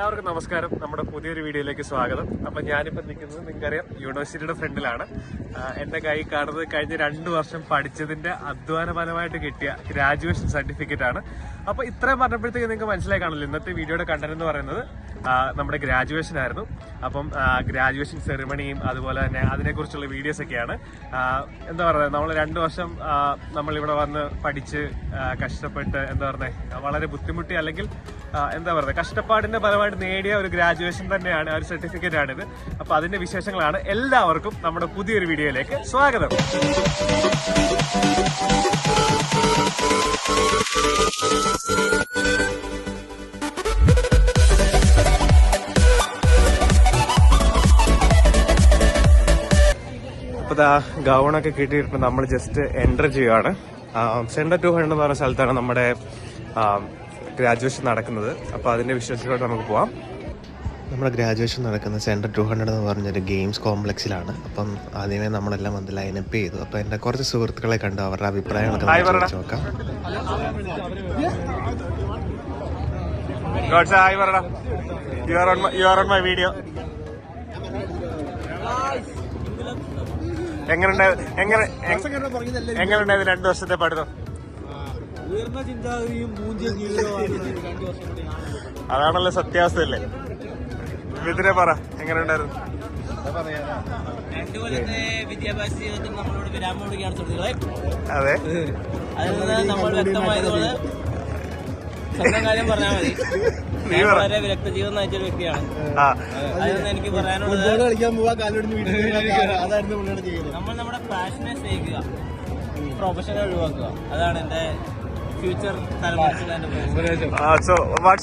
എല്ലാവർക്കും നമസ്കാരം. നമ്മുടെ പുതിയൊരു വീഡിയോയിലേക്ക് സ്വാഗതം. അപ്പം ഞാനിപ്പോൾ നിൽക്കുന്നത് നിങ്ങൾക്കറിയാം യൂണിവേഴ്സിറ്റിയുടെ ഫ്രണ്ടിലാണ്. എന്റെ കൈ കാണുന്നത് കഴിഞ്ഞ രണ്ട് വർഷം പഠിച്ചതിന്റെ അധ്വാനപരമായിട്ട് കിട്ടിയ ഗ്രാജുവേഷൻ സർട്ടിഫിക്കറ്റ് ആണ്. അപ്പോൾ ഇത്രയും പറഞ്ഞപ്പോഴത്തേക്ക് നിങ്ങൾക്ക് മനസ്സിലായി കാണില്ല ഇന്നത്തെ വീഡിയോയുടെ കണ്ടന്റ് എന്ന് പറയുന്നത് നമ്മുടെ ഗ്രാജുവേഷൻ ആയിരുന്നു. അപ്പം ഗ്രാജുവേഷൻ സെറിമണിയും അതുപോലെ തന്നെ അതിനെക്കുറിച്ചുള്ള വീഡിയോസൊക്കെയാണ് എന്താ പറയുക നമ്മൾ രണ്ട് വർഷം നമ്മളിവിടെ വന്ന് പഠിച്ച് കഷ്ടപ്പെട്ട് എന്താ പറയുക വളരെ ബുദ്ധിമുട്ടി അല്ലെങ്കിൽ എന്താ പറയുക കഷ്ടപ്പാടിന്റെ ഫലമായിട്ട് നേടിയ ഒരു ഗ്രാജുവേഷൻ തന്നെയാണ് ഒരു സർട്ടിഫിക്കറ്റ് ആണിത്. അപ്പൊ അതിന്റെ വിശേഷങ്ങളാണ് എല്ലാവർക്കും നമ്മുടെ പുതിയൊരു വീഡിയോയിലേക്ക് സ്വാഗതം. അപ്പോൾ ഗൗണൊക്കെ കിട്ടിയിട്ട് നമ്മൾ ജസ്റ്റ് എന്റർ ചെയ്യുകയാണ് സെൻഡർ ടു ഹൺഡ്രഡ് എന്ന് പറഞ്ഞ സ്ഥലത്താണ് നമ്മുടെ ഗ്രാജുവേഷൻ നടക്കുന്നത്. അപ്പോൾ അതിന്റെ വിശ്വാസത്തിലോട്ട് നമുക്ക് പോവാം. നമ്മുടെ ഗ്രാജുവേഷൻ നടക്കുന്ന സെന്റർ ടു ഹൺഡ്രഡ് എന്ന് പറഞ്ഞൊരു ഗെയിംസ് കോംപ്ലക്സിലാണ്. അപ്പം ആദ്യമേ നമ്മളെല്ലാം വന്ന് ലൈനപ്പ് ചെയ്തു. അപ്പം എന്റെ കുറച്ച് സുഹൃത്തുക്കളെ കണ്ടു. അവരുടെ അഭിപ്രായങ്ങളൊക്കെ നമുക്ക് നോക്കാം എങ്ങനെയുണ്ടായത് എങ്ങനെ എങ്ങനെയുണ്ടായത് രണ്ടു വർഷത്തെ പഠിത്തം? ഉയർന്ന ചിന്താഗതിയും മൂഞ്ചിയ ജീവിതവുമാണ് രണ്ടു വർഷം കൂടി അതാണല്ലോ സത്യാവസ്ഥയല്ലേ? ഇതിനെ പറ എങ്ങനെയുണ്ടായിരുന്നു രണ്ടു കൊല്ലത്തെ വിദ്യാഭ്യാസ ജീവിതത്തിൽ നമ്മളോട് വിരാമം കൊടുക്കുകയാണ് സുഹൃത്തുക്കളെ. അതെ. അതിൽ നിന്ന് നമ്മൾ വ്യക്തമായതുകൊണ്ട് സ്വന്തം കാര്യം പറഞ്ഞാൽ മതി. നീ ഞാൻ പറ. വളരെ വിരക്ത ജീവിതം നയിച്ച ഒരു വ്യക്തിയാണ്. ആ. അതിൽ നിന്ന് എനിക്ക് പറയാനുള്ളത് കളിക്കാൻ പോവാ കാലോടിന് വീട്ടിൽ അതായിരുന്നു പുള്ളിയുടെ ജീവിതം നമ്മൾ നമ്മുടെ പാഷനെ സ്നേഹിക്കുക. പ്രൊഫഷനെ ഒഴിവാക്കുക. അതാണ് എന്റെ future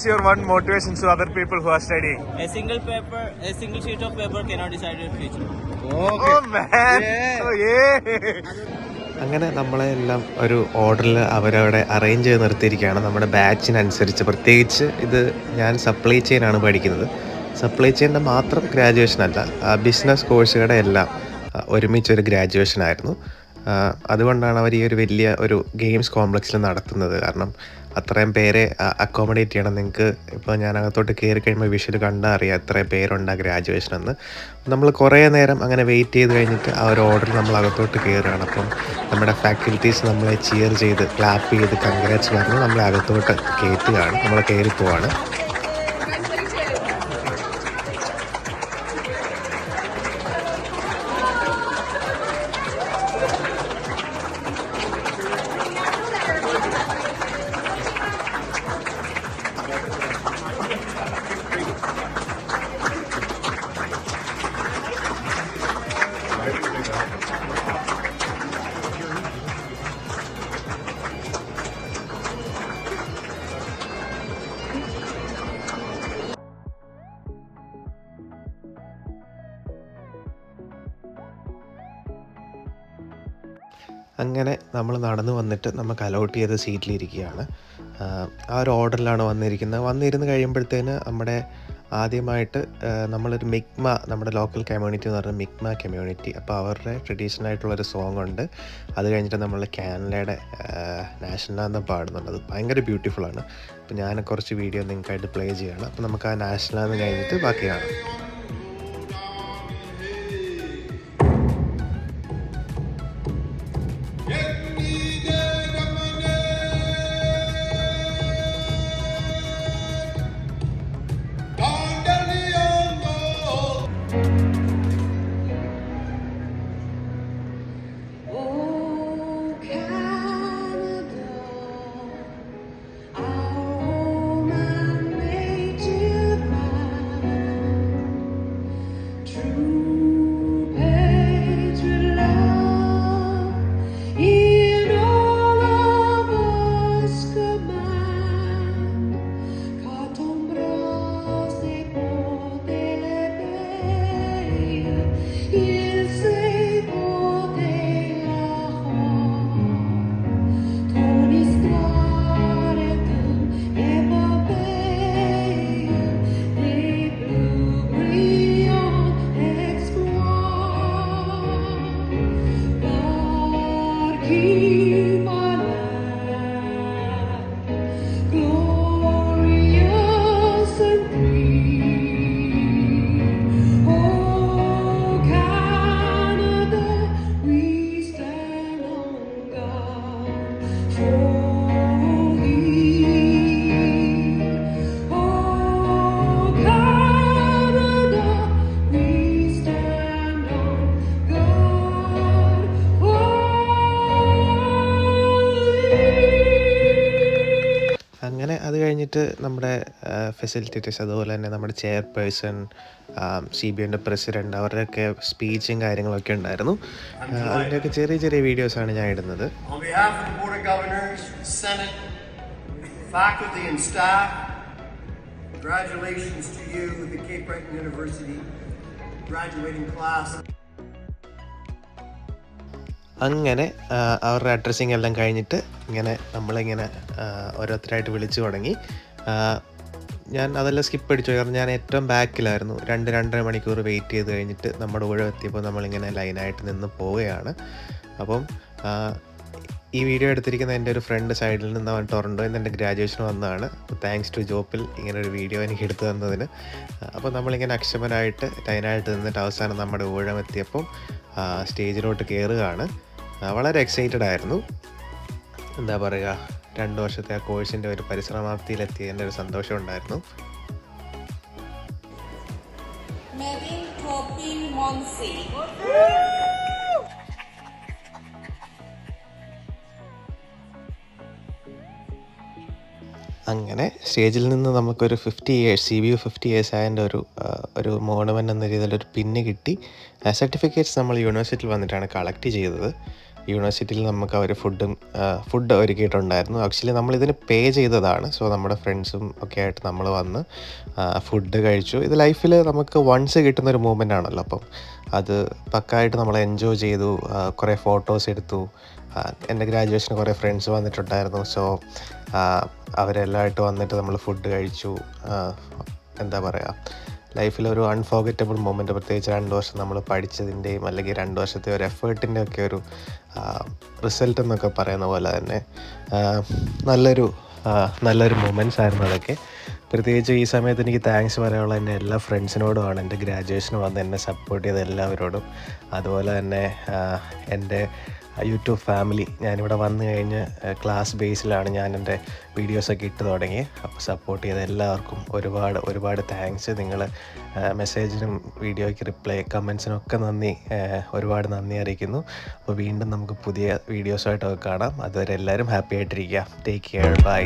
your one motivation to other people who are studying A single paper, a single sheet of paper cannot decide your future. Oh man! Oh yeah! അങ്ങനെ നമ്മളെ എല്ലാം ഒരു ഓർഡറിൽ അവരവിടെ അറേഞ്ച് ചെയ്ത് നിർത്തിയിരിക്കുകയാണ്. നമ്മുടെ ബാച്ചിനനുസരിച്ച് പ്രത്യേകിച്ച് ഇത് ഞാൻ സപ്ലൈ ചെയിനാണ് പഠിക്കുന്നത്. സപ്ലൈ ചെയിന്റെ മാത്രം ഗ്രാജുവേഷൻ അല്ല ബിസിനസ് കോഴ്സുകളുടെ എല്ലാം ഒരുമിച്ചൊരു ഗ്രാജുവേഷൻ ആയിരുന്നു. അതുകൊണ്ടാണ് അവർ ഈ ഒരു വലിയ ഒരു ഗെയിംസ് കോംപ്ലക്സിൽ നടത്തുന്നത്. കാരണം അത്രയും പേരെ അക്കോമഡേറ്റ് ചെയ്യണം. നിങ്ങൾക്ക് ഇപ്പോൾ ഞാൻ അകത്തോട്ട് കയറി കഴിയുമ്പോൾ വിഷ്വൽ കണ്ടാൽ അറിയാം എത്രയും പേരുണ്ട് ആ ഗ്രാജുവേഷൻ എന്ന്. നമ്മൾ കുറേ നേരം അങ്ങനെ വെയിറ്റ് ചെയ്ത് കഴിഞ്ഞിട്ട് ആ ഒരു ഓർഡർ നമ്മൾ അകത്തോട്ട് കയറുകയാണ്. അപ്പം നമ്മുടെ ഫാക്കൽറ്റീസ് നമ്മളെ ചിയർ ചെയ്ത് ക്ലാപ്പ് ചെയ്ത് കൺഗ്രാറ്റ്സ് പറഞ്ഞ് നമ്മളെ അകത്തോട്ട് കയറ്റുകയാണ്. നമ്മൾ കയറി പോവാണ്. അങ്ങനെ നമ്മൾ നടന്നു വന്നിട്ട് നമുക്ക് അലോട്ട് ചെയ്ത സീറ്റിലിരിക്കുകയാണ്. ആ ഒരു ഓർഡറിലാണ് വന്നിരിക്കുന്നത്. വന്നിരുന്ന് കഴിയുമ്പോഴത്തേന് നമ്മുടെ ആദ്യമായിട്ട് നമ്മളൊരു മിക്മ നമ്മുടെ ലോക്കൽ കമ്മ്യൂണിറ്റി എന്ന് പറഞ്ഞ മിക്മ കമ്മ്യൂണിറ്റി അപ്പോൾ അവരുടെ ട്രഡീഷണൽ ആയിട്ടുള്ളൊരു സോങ് ഉണ്ട്. അത് കഴിഞ്ഞിട്ട് നമ്മൾ കാനഡയുടെ നാഷണൽ ആന്തം പാടുന്നുണ്ട്. അത് ഭയങ്കര ആണ്. അപ്പോൾ ഞാൻ കുറച്ച് വീഡിയോ നിങ്ങൾക്കായിട്ട് പ്ലേ ചെയ്യണം. അപ്പോൾ നമുക്ക് ആ നാഷണൽ ആന്തം കഴിഞ്ഞിട്ട് ബാക്കി കാണാം. true. നമ്മുടെ ഫെസിലിറ്റീസ് അതുപോലെ തന്നെ നമ്മുടെ ചെയർപേഴ്സൺ സി ബി എന്റെ പ്രസിഡന്റ് അവരുടെയൊക്കെ സ്പീച്ചും കാര്യങ്ങളൊക്കെ ഉണ്ടായിരുന്നു. അതിന്റെയൊക്കെ ചെറിയ ചെറിയ വീഡിയോസാണ് ഞാൻ ഇടുന്നത്. On behalf of the Board of Governors, Senate, faculty, and staff, congratulations to you, the Cape Breton University graduating class. അങ്ങനെ അവരുടെ അഡ്രസ്സിങ് എല്ലാം കഴിഞ്ഞിട്ട് ഇങ്ങനെ നമ്മളിങ്ങനെ ഓരോരുത്തരായിട്ട് വിളിച്ചു തുടങ്ങി. ഞാൻ അതെല്ലാം സ്കിപ്പ് അടിച്ചു. കാരണം ഞാൻ ഏറ്റവും ബാക്കിലായിരുന്നു രണ്ട് രണ്ടര മണിക്കൂർ വെയിറ്റ് ചെയ്ത് കഴിഞ്ഞിട്ട് നമ്മുടെ ഊഴം എത്തിയപ്പോൾ നമ്മളിങ്ങനെ ലൈനായിട്ട് നിന്ന് പോവുകയാണ്. അപ്പം ഈ വീഡിയോ എടുത്തിരിക്കുന്ന എന്റെ ഒരു ഫ്രണ്ട് സൈഡിൽ നിന്ന് അവൻ ടൊറന്റോയിൽ നിന്ന് എന്റെ ഗ്രാജുവേഷൻ വന്നതാണ്. അപ്പോൾ താങ്ക്സ് ടു ജോപ്പിൽ ഇങ്ങനെ ഒരു വീഡിയോ എനിക്ക് എടുത്തു തന്നതിന്. അപ്പോൾ നമ്മളിങ്ങനെ അക്ഷമനായിട്ട് ലൈനായിട്ട് നിന്നിട്ട് അവസാനം നമ്മുടെ ഊഴം എത്തിയപ്പം സ്റ്റേജിലോട്ട് കയറുകയാണ് വളരെ എക്സൈറ്റഡ് ആയിരുന്നു. എന്താ പറയുക രണ്ട് വർഷത്തെ ആ കോഴ്സിന്റെ ഒരു പരിശ്രമാപ്തിയിലെത്തിയതിന്റെ ഒരു സന്തോഷം ഉണ്ടായിരുന്നു. അങ്ങനെ സ്റ്റേജിൽ നിന്ന് നമുക്കൊരു fifty years C B U fifty years ആയതിന്റെ ഒരു ഒരു മോണമെന്റ് എന്ന രീതിയിൽ ഒരു പിന്ന് കിട്ടി. സർട്ടിഫിക്കറ്റ്സ് നമ്മൾ യൂണിവേഴ്സിറ്റിയിൽ വന്നിട്ടാണ് കളക്ട് ചെയ്തത്. യൂണിവേഴ്സിറ്റിയിൽ നമുക്ക് അവർ ഫുഡും ഫുഡ് ഒരുക്കിയിട്ടുണ്ടായിരുന്നു. ആക്ച്വലി നമ്മളിതിന് പേ ചെയ്തതാണ്. സോ നമ്മുടെ ഫ്രണ്ട്സും ഒക്കെ ആയിട്ട് നമ്മൾ വന്ന് ഫുഡ് കഴിച്ചു. ഇത് ലൈഫിൽ നമുക്ക് വൺസ് കിട്ടുന്ന ഒരു മൂമെന്റ് ആണല്ലോ അപ്പം. അത് പക്കായിട്ട് നമ്മൾ എൻജോയ് ചെയ്തു. കുറേ ഫോട്ടോസ് എടുത്തു. എന്റെ ഗ്രാജുവേഷന് കുറേ ഫ്രണ്ട്സ് വന്നിട്ടുണ്ടായിരുന്നു. സോ അവരെല്ലാമായിട്ട് വന്നിട്ട് നമ്മൾ ഫുഡ് കഴിച്ചു. എന്താ പറയുക ലൈഫിലൊരു അൺഫോർഗറ്റബിൾ മൊമെന്റ് പ്രത്യേകിച്ച് രണ്ട് വർഷം നമ്മൾ പഠിച്ചതിന്റെയും അല്ലെങ്കിൽ രണ്ട് വർഷത്തെ ഒരു എഫേർട്ടിന്റെ ഒക്കെ ഒരു റിസൾട്ട് എന്നൊക്കെ പറയുന്ന പോലെ തന്നെ നല്ലൊരു നല്ലൊരു മൊമെന്റ്സ് ആയിരുന്നു അതൊക്കെ. പ്രത്യേകിച്ച് ഈ സമയത്ത് എനിക്ക് താങ്ക്സ് പറയാനുള്ള എന്റെ എല്ലാ ഫ്രണ്ട്സിനോടുമാണ് എന്റെ ഗ്രാജുവേഷന് വന്ന് എന്നെ സപ്പോർട്ട് ചെയ്ത എല്ലാവരോടും. അതുപോലെ തന്നെ എന്റെ യൂട്യൂബ് ഫാമിലി ഞാനിവിടെ വന്നു കഴിഞ്ഞ് ക്ലാസ് ബേസിലാണ് ഞാൻ എന്റെ വീഡിയോസൊക്കെ ഇട്ട് തുടങ്ങി. അപ്പോൾ സപ്പോർട്ട് ചെയ്ത എല്ലാവർക്കും ഒരുപാട് ഒരുപാട് താങ്ക്സ് നിങ്ങൾ മെസ്സേജിനും വീഡിയോയ്ക്ക് റിപ്ലൈ കമൻസിനൊക്കെ നന്ദി ഒരുപാട് നന്ദി അറിയിക്കുന്നു. അപ്പോൾ വീണ്ടും നമുക്ക് പുതിയ വീഡിയോസായിട്ടൊക്കെ കാണാം. അതുവരെ എല്ലാവരും ഹാപ്പി ആയിട്ടിരിക്കുക. Take care bye